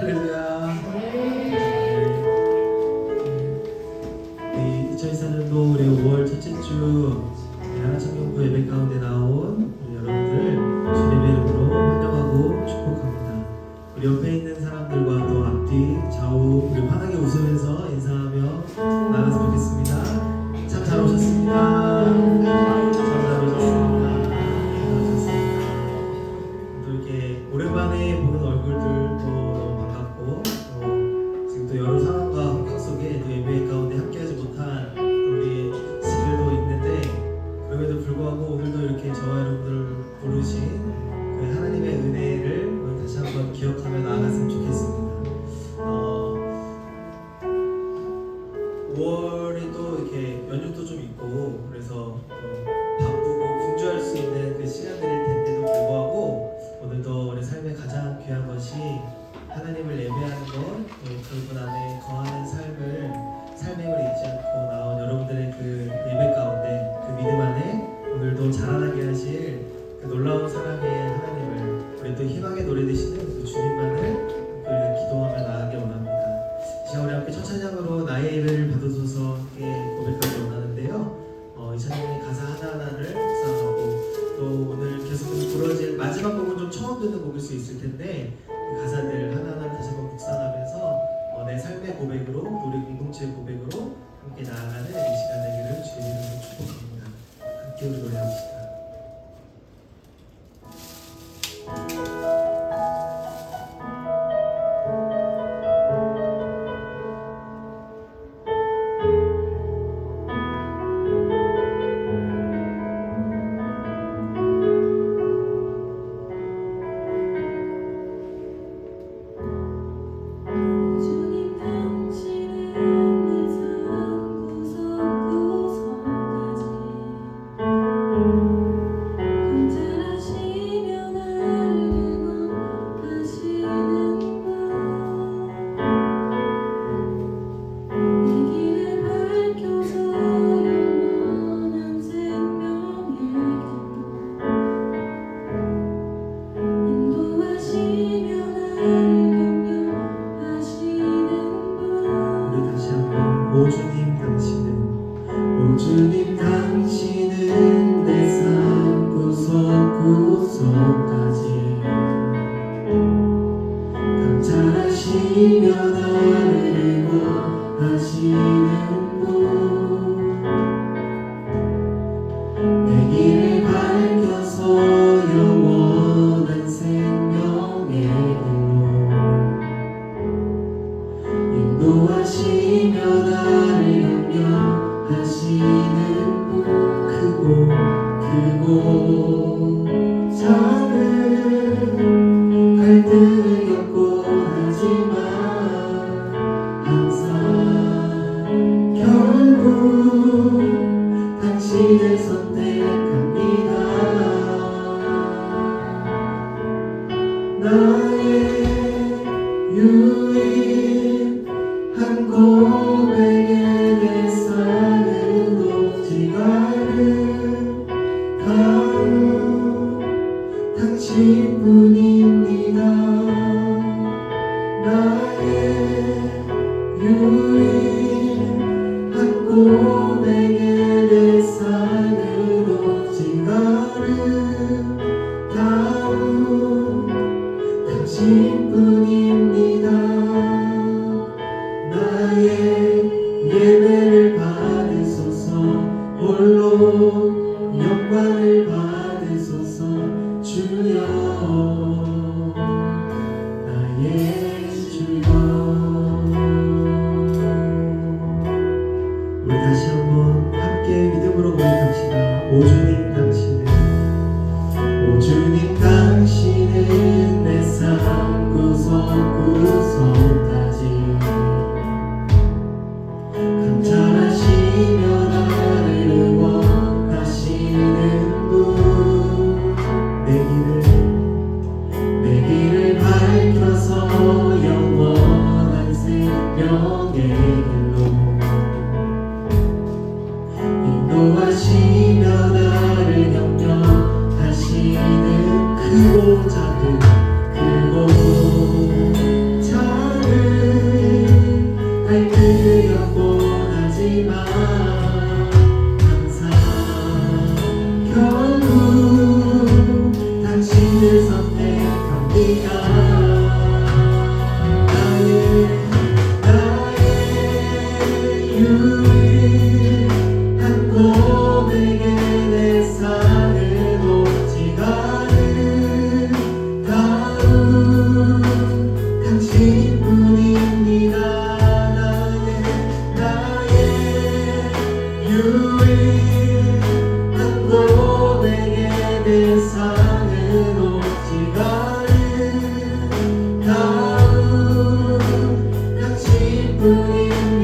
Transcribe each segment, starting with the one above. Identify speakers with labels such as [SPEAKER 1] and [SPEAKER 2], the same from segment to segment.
[SPEAKER 1] 할렐루야. 네, 그 2024년도 우리 5월 첫째 주 불구하고 오늘도 이렇게 저와 여러분들을 부르신 그 하나님의 은혜를 다시 한번 기억하며 나아갔으면 좋겠습니다. 어, 5월이 또 이렇게 연휴도 좀 있고 그래서 어, 제가 우리 함께 첫 찬양으로 나의 예배를 받으소서 고백하기 원하는데요. 어, 이 찬양의 가사 하나하나를 묵상하고 또 오늘 계속해서 부러진 그 마지막 곡은 좀 처음 듣는 곡일 수 있을 텐데 그 가사들 하나하나 다시 한번 묵상하면서 어, 내 삶의 고백으로 우리 공동체의 고백으로 함께 나아가는 이
[SPEAKER 2] 시간을 to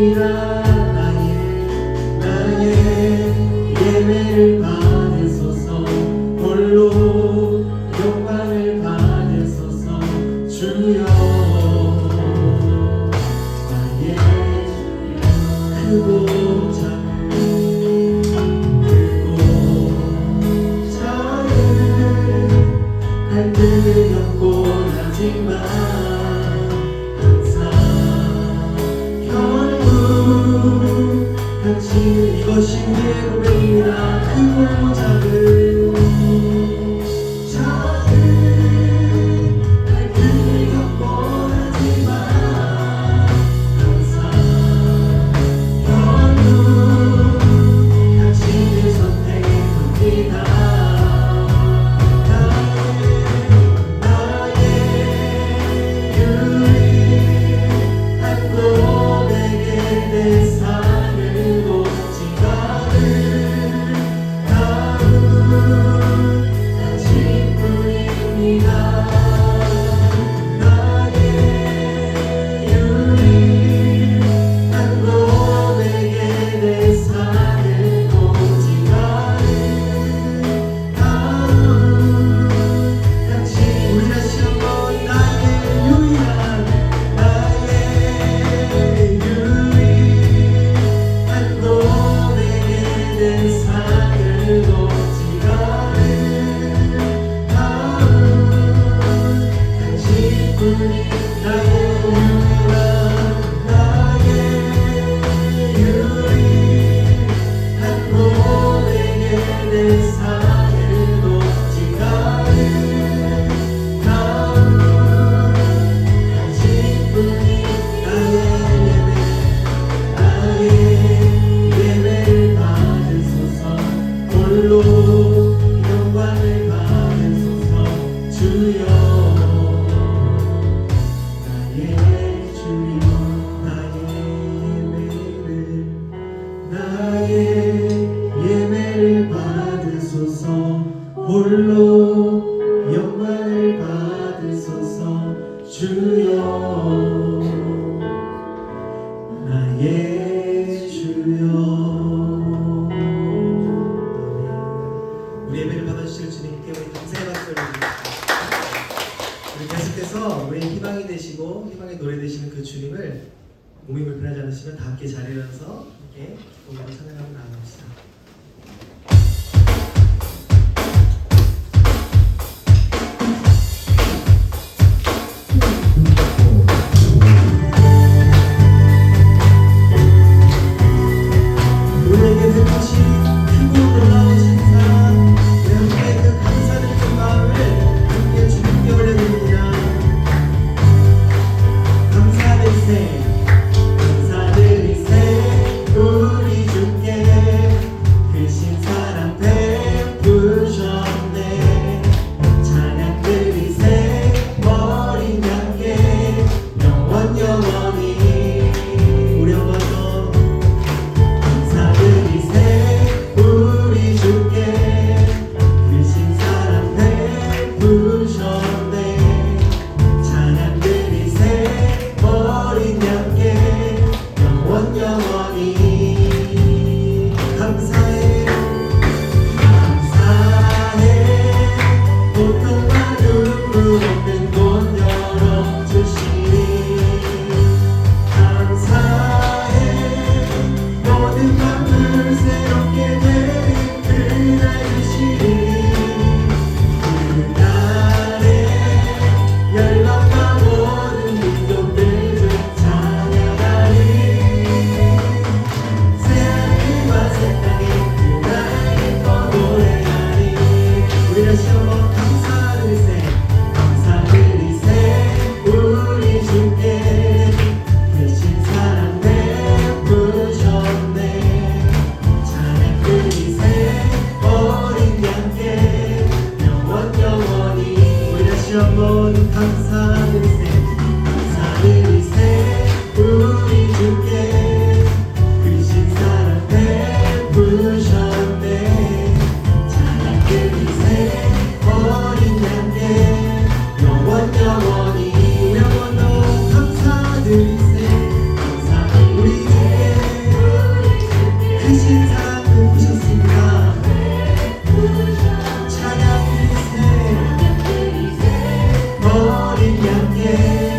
[SPEAKER 2] Mira.
[SPEAKER 1] 우리 예배를 받아주실 주님께 우리 감사의 박수를 드립니다. 우리 계속해서 우리 희망이 되시고 희망의 노래 되시는 그 주님을 몸이 불편하지 않으시면 다 함께 자리에 일어서 함께 기쁨으로 찬양하고 나아갑시다. 两阳。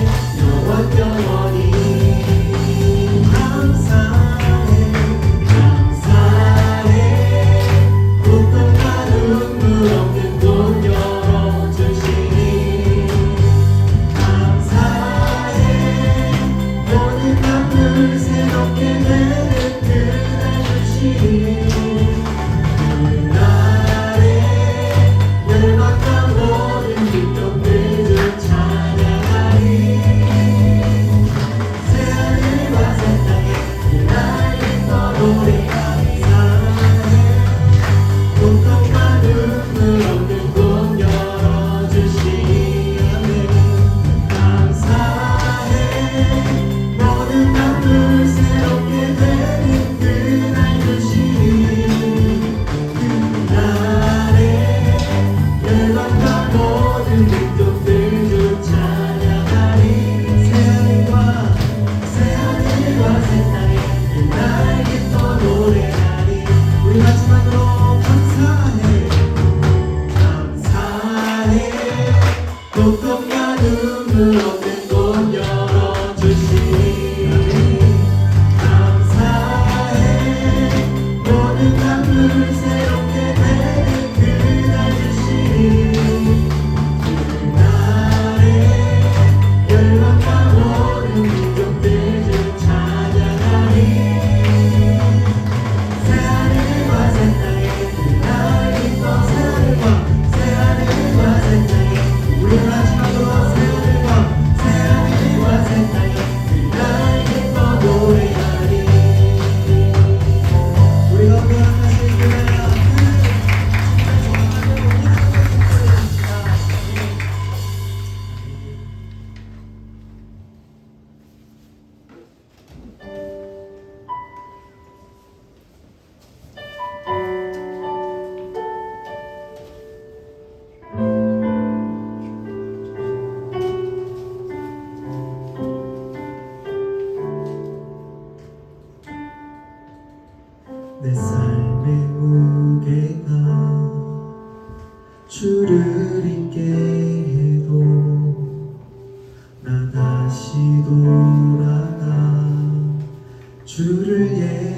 [SPEAKER 1] sürüye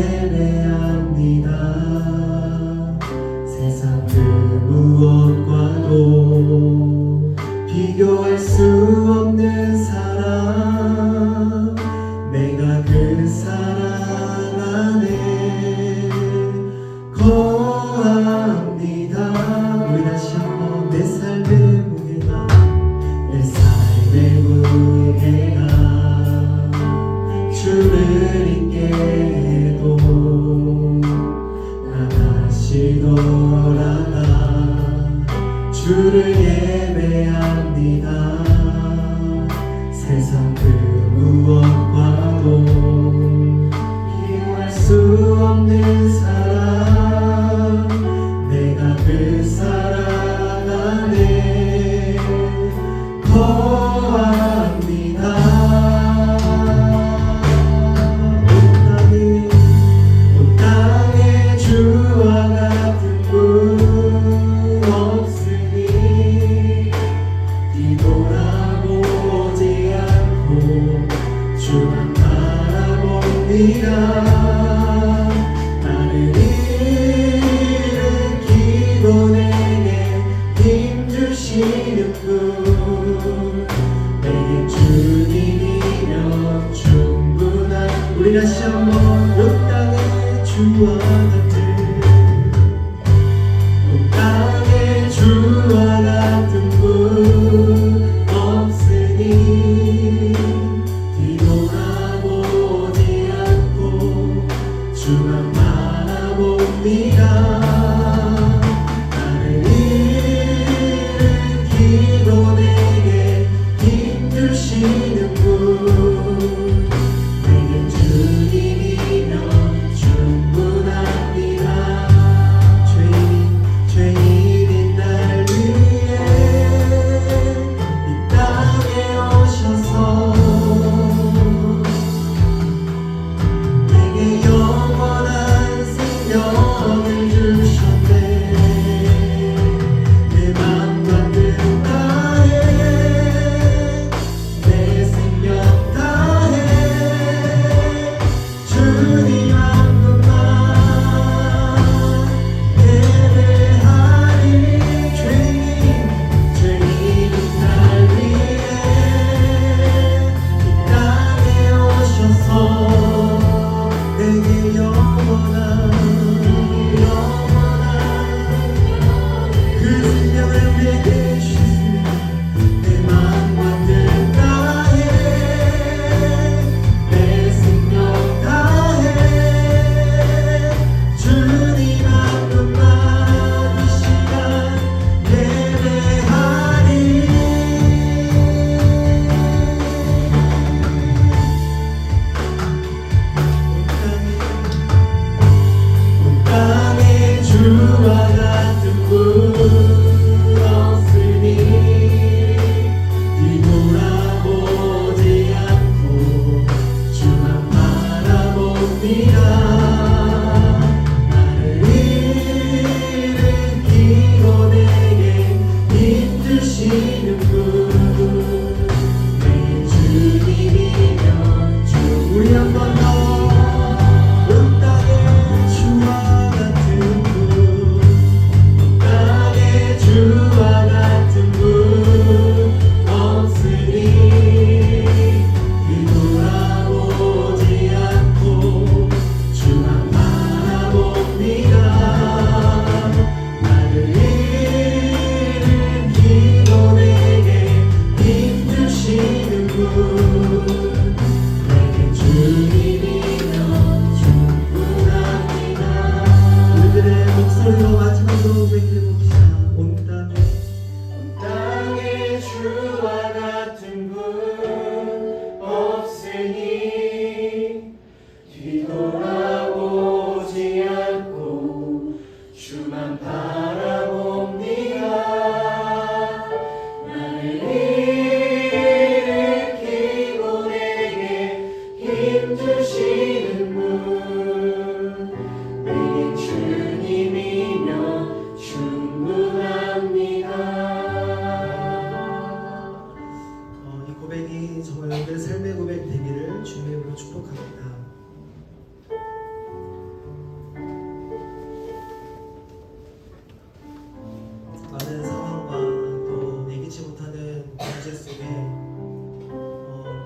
[SPEAKER 1] 패배합니다. 세상 그 무엇과도 비교할 수 없는 사랑.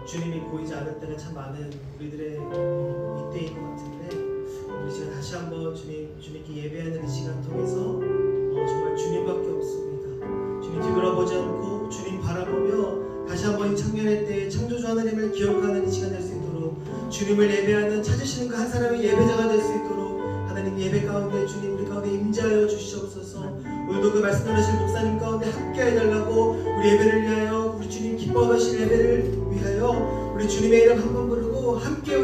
[SPEAKER 1] 주님이 보이지 않을 때가 참 많은 우리들의 어, 이때인 것 같은데 우리 시간 다시 한번 주님 주님께 예배하는 이 시간 통해서 어, 정말 주님밖에 없습니다. 주님 뒤돌아보지 않고 주님 바라보며 다시 한번 이 청년의 때에 창조주 하나님을 기억하는 이 시간 될 수 있도록 주님을 예배하는 찾으시는 그 한 사람의 예배자가 될 수 있도록 하나님 예배 가운데 주님 우리 가운데 임재하여 주시옵소서 오늘도 그 말씀 들으실 목사님 가운데 함께 해달라고 우리 예배를 위하여 우리 주님 기뻐하실 예배를 우리 주님의 이름 한 번 부르고 함께